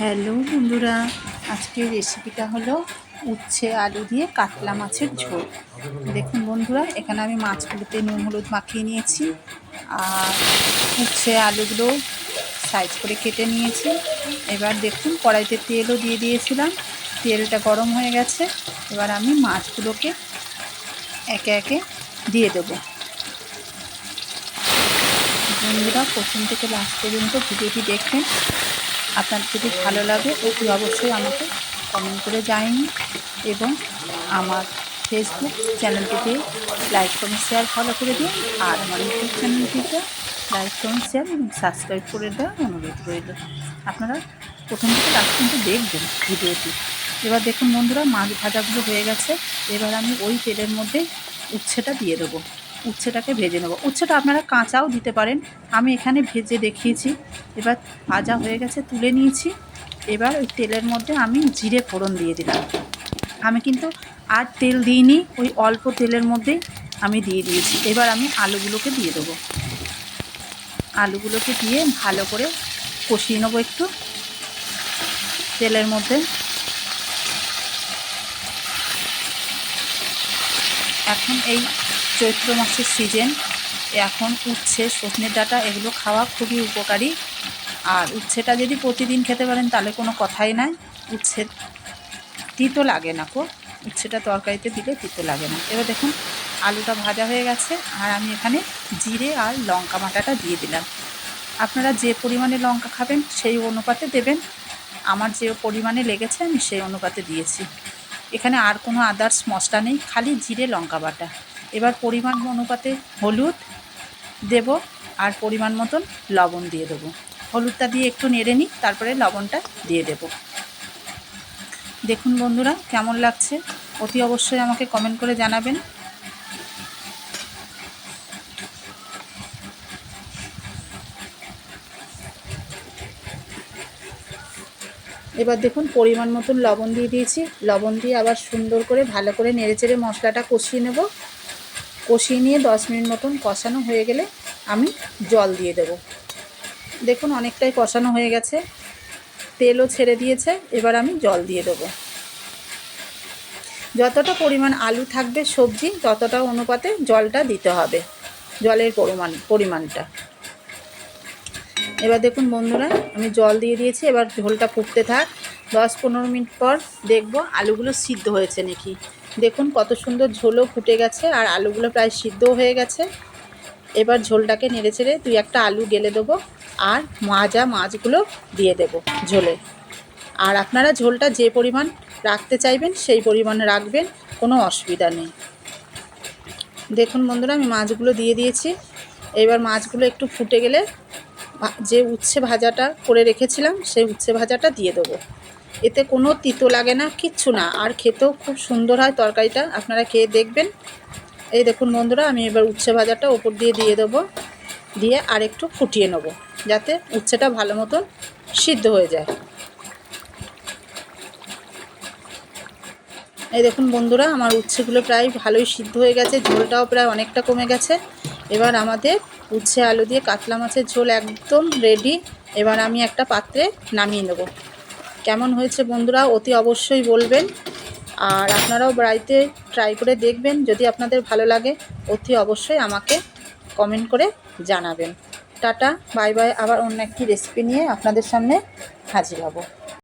Hello বন্ধুরা, আজকের রেসিপিটা হলো উচ্ছে আলু দিয়ে কাতলা মাছের ঝোল। দেখুন বন্ধুরা, এখানে আমি মাছগুলোতে নুন, হলুদ মাখিয়ে নিয়েছি আর উচ্ছে আলুগুলো সাইজ করে কেটে নিয়েছি। এবার দেখুন, কড়াইতে তেলও দিয়ে দিয়েছিলাম। তেলটা গরম হয়ে গেছে। এবার আমি মাছগুলোকে একে একে দিয়ে দেবো। বন্ধুরা, প্রথম থেকে লাস্ট পর্যন্ত ভিডিওটি দেখবেন। আপনার যদি ভালো লাগে, অতি অবশ্যই আমাকে কমেন্ট করে জানিন এবং আমার ফেসবুক চ্যানেলটিতে লাইক কমেন্ট শেয়ার ফলো করে দিন। আর আমার ইউটিউব চ্যানেলটিতে লাইক কমেন্ট শেয়ার এবং সাবস্ক্রাইব করে দেওয়ার অনুরোধ রইল। আপনারা প্রথম থেকে লাস্ট পর্যন্ত দেখবেন ভিডিওটি। এবার দেখুন বন্ধুরা, মাছ ভাজাগুলো হয়ে গেছে। এবার আমি ওই তেলের মধ্যে উচ্ছেটা দিয়ে দেবো। উচ্ছেটাকে ভেজে নেব। উচ্ছেটা আপনারা কাঁচাও দিতে পারেন। আমি এখানে ভেজে দেখিয়েছি। এবার ভাজা হয়ে গেছে, তুলে নিয়েছি। এবার ওই তেলের মধ্যে আমি জিরে ফোড়ন দিয়ে দিলাম। আমি কিন্তু আর তেল দিইনি, ওই অল্প তেলের মধ্যেই আমি দিয়ে দিয়েছি। এবার আমি আলুগুলোকে দিয়ে দেবো। আলুগুলোকে দিয়ে ভালো করে কষিয়ে নেব একটু। তেলের মধ্যে এখন এই চৈত্র মাসের সিজন এখন উচ্ছে সজনের ডাঁটা, এগুলো খাওয়া খুবই উপকারী। আর উচ্ছেটা যদি প্রতিদিন খেতে পারেন, তাহলে কোনো কথাই নাই। উচ্ছে তিতো লাগে না কো। উচ্ছেটা তরকারিতে দিলে তিতো লাগে না। এবার দেখুন, আলুটা ভাজা হয়ে গেছে, আর আমি এখানে জিরে আর লঙ্কা বাটাটা দিয়ে দিলাম। আপনারা যে পরিমাণে লঙ্কা খাবেন, সেই অনুপাতে দেবেন। আমার যে পরিমাণে লেগেছে, আমি সেই অনুপাতে দিয়েছি। এখানে আর কোনো আদার্স মশলা নেই, খালি জিরে, লঙ্কা বাটা। এবার পরিমাণ অনুপাতে হলুদ দেব আর পরিমাণ মতন লবণ দিয়ে দেবো। হলুদটা দিয়ে একটু নেড়ে নিই, তারপরে লবণটা দিয়ে দেব। দেখুন বন্ধুরা, কেমন লাগছে? অতি অবশ্যই আমাকে কমেন্ট করে জানাবেন। এবার দেখুন, পরিমাণ মতন লবণ দিয়ে দিয়েছি। লবণ দিয়ে আবার সুন্দর করে ভালো করে নেড়ে চেড়ে মশলাটা কষিয়ে নেব। কষিয়ে নিয়ে দশ মিনিট মতন কষানো হয়ে গেলে আমি জল দিয়ে দেব। দেখুন অনেকটাই কষানো হয়ে গেছে, তেলও ছেড়ে দিয়েছে, এবার আমি জল দিয়ে দেবো। যতটা পরিমাণ আলু থাকবে সবজি, ততটা অনুপাতে জলটা দিতে হবে, জলের পরিমাণ, পরিমাণটা। এবার দেখুন বন্ধুরা, আমি জল দিয়ে দিয়েছি, এবার ঝোলটা ফুটতে থাক। দশ পনেরো মিনিট পর দেখব আলুগুলো সিদ্ধ হয়েছে নাকি। দেখুন কত সুন্দর ঝোলও ফুটে গেছে আর আলুগুলো প্রায় সিদ্ধও হয়ে গেছে। এবার ঝোলটাকে নেড়ে চেড়ে দুই একটা আলু গেলে দেবো আর মাজা মাছগুলো দিয়ে দেব ঝোলে। আর আপনারা ঝোলটা যে পরিমাণ রাখতে চাইবেন সেই পরিমাণে রাখবেন, কোনো অসুবিধা নেই। দেখুন বন্ধুরা আমি মাছগুলো দিয়ে দিয়েছি। এবার মাছগুলো একটু ফুটে গেলে যে উচ্ছে ভাজাটা করে রেখেছিলাম, সেই উচ্ছে ভাজাটা দিয়ে দেবো। এতে কোনো তিতো লাগে না, কিচ্ছু না। আর খেতেও খুব সুন্দর হয় তরকারিটা, আপনারা খেয়ে দেখবেন। এই দেখুন বন্ধুরা, আমি এবার উচ্ছে ভাজাটা ওপর দিয়ে দিয়ে দেবো, দিয়ে আর একটু ফুটিয়ে নেব, যাতে উচ্ছেটা ভালো মতন সিদ্ধ হয়ে যায়। এই দেখুন বন্ধুরা, আমার উচ্ছেগুলো প্রায় ভালোই সিদ্ধ হয়ে গেছে, ঝোলটাও প্রায় অনেকটা কমে গেছে। এবার আমাদের উচ্ছে আলু দিয়ে কাতলা মাছের ঝোল একদম রেডি এবার আমি একটা পাত্রে নামিয়ে নেব। কেমন হয়েছে বন্ধুরা, অতি অবশ্যই বলবেন। আর আপনারাও বাড়িতে ট্রাই করে দেখবেন, যদি আপনাদের ভালো লাগে, অতি অবশ্যই আমাকে কমেন্ট করে জানাবেন। টাটা বাই বাই আবার অন্য একটি রেসিপি নিয়ে আপনাদের সামনে হাজির হব।